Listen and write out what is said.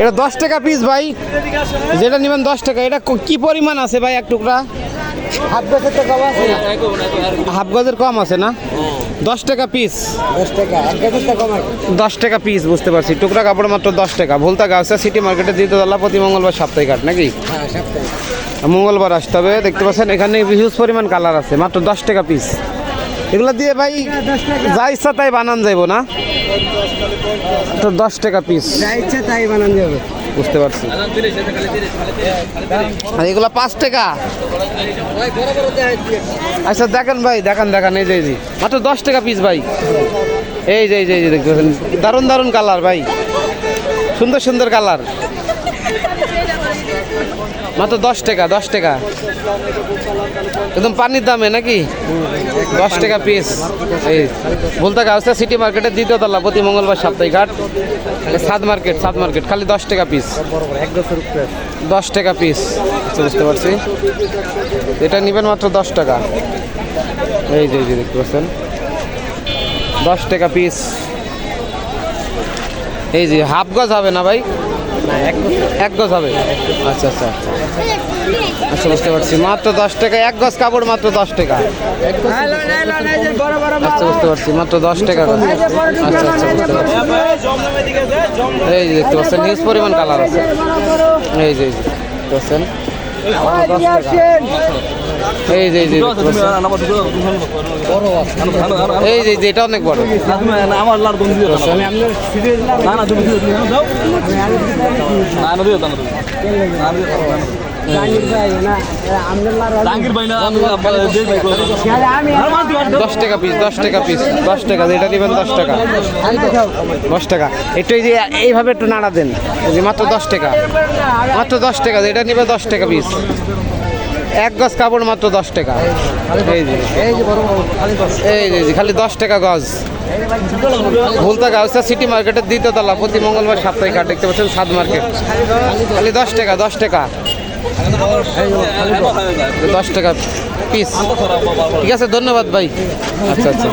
এটা দশ টাকা পিস ভাই। যেটা নেবেন দশ টাকা। এটা ক- পরিমাণ আছে ভাই এক টুকরা? হাফ গজের তো কম আছে। হাফ গজের কম আছে না? দশ টাকা পিস দশ টাকা গাছের দশ টাকা পিস বুঝতে পারছি। টুকরা কাপড় মাত্র দশ টাকা। ভুলতা গাছটা সিটি মার্কেটে দিতে দাল্লা প্রতি মঙ্গলবার সাপ্তাহিক হাট নাকি? হ্যাঁ মঙ্গলবার আসতে হবে। দেখতে পাচ্ছেন এখানে হিউজ পরিমাণ কালার আছে। মাত্র দশ টাকা পিস এগুলো দিয়ে ভাই যা ইচ্ছা তাই বানান যাইবো না? তো দশ টাকা পিস যা ইচ্ছা তাই বানান যাবে। বুঝতে পারছি। আর এগুলো পাঁচ টাকা? আচ্ছা দেখেন ভাই দেখান দেখান এই যে এই যে। মাত্র দশ টাকা পিস ভাই। এই যে এই যে এই যে দেখতে পাচ্ছেন। দারুণ দারুণ কালার ভাই। সুন্দর সুন্দর কালার মাত্র দশ টাকা দশ টাকা। একদম পানির দামে নাকি? দশ টাকা পিস এই বলতে গাউসা সিটি মার্কেটের দ্বিতীয় তলা প্রতি মঙ্গলবার সাপ্তাহিক হাট সাত মার্কেট সাত মার্কেট খালি দশ টাকা পিস দশ টাকা পিস আচ্ছা, বুঝতে পারছি। এটা নেবেন মাত্র দশ টাকা। এই যে এই যে দেখতে পাচ্ছেন। দশ টাকা পিস এই যে হাফ গজ হবে না ভাই? এক গজ হবে। আচ্ছা আচ্ছা আচ্ছা। বুঝতে পারছি। মাত্র দশ টাকা, এক গজ কাপড় মাত্র দশ টাকা। আচ্ছা বুঝতে পারছি। মাত্র দশ টাকা আচ্ছা আচ্ছা বুঝতে পারছি। এই যে দেখতে পাচ্ছেন নিউজ পরিমাণ কালার আছে। এই যে দেখতে পাচ্ছেন। মাত্র 10 টাকা। এই যে এটা অনেক বড়। আমার লার বন্ধু না না তুমি না না দশ টাকা পিস দশ টাকা পিস দশ টাকা এটা নেবেন দশ টাকা। দশ টাকা। একটু এই যে এইভাবে একটু নাড়া দেন এই যে মাত্র দশ টাকা। মাত্র দশ টাকা এটা নেবে দশ টাকা পিস এক গজ কাপড় মাত্র দশ টাকা। এই যে এই যে বড় বড় খালি দশ যে যে খালি দশ টাকা গজ। ভুলতা গাউসা সিটি মার্কেটের দ্বিতীয় তলা প্রতি মঙ্গলবার সাপ্তাহিক হাট দেখতে পাচ্ছেন সাত মার্কেট খালি দশ টাকা দশ টাকা। দশ টাকা পিস ঠিক আছে ধন্যবাদ ভাই। আচ্ছা আচ্ছা।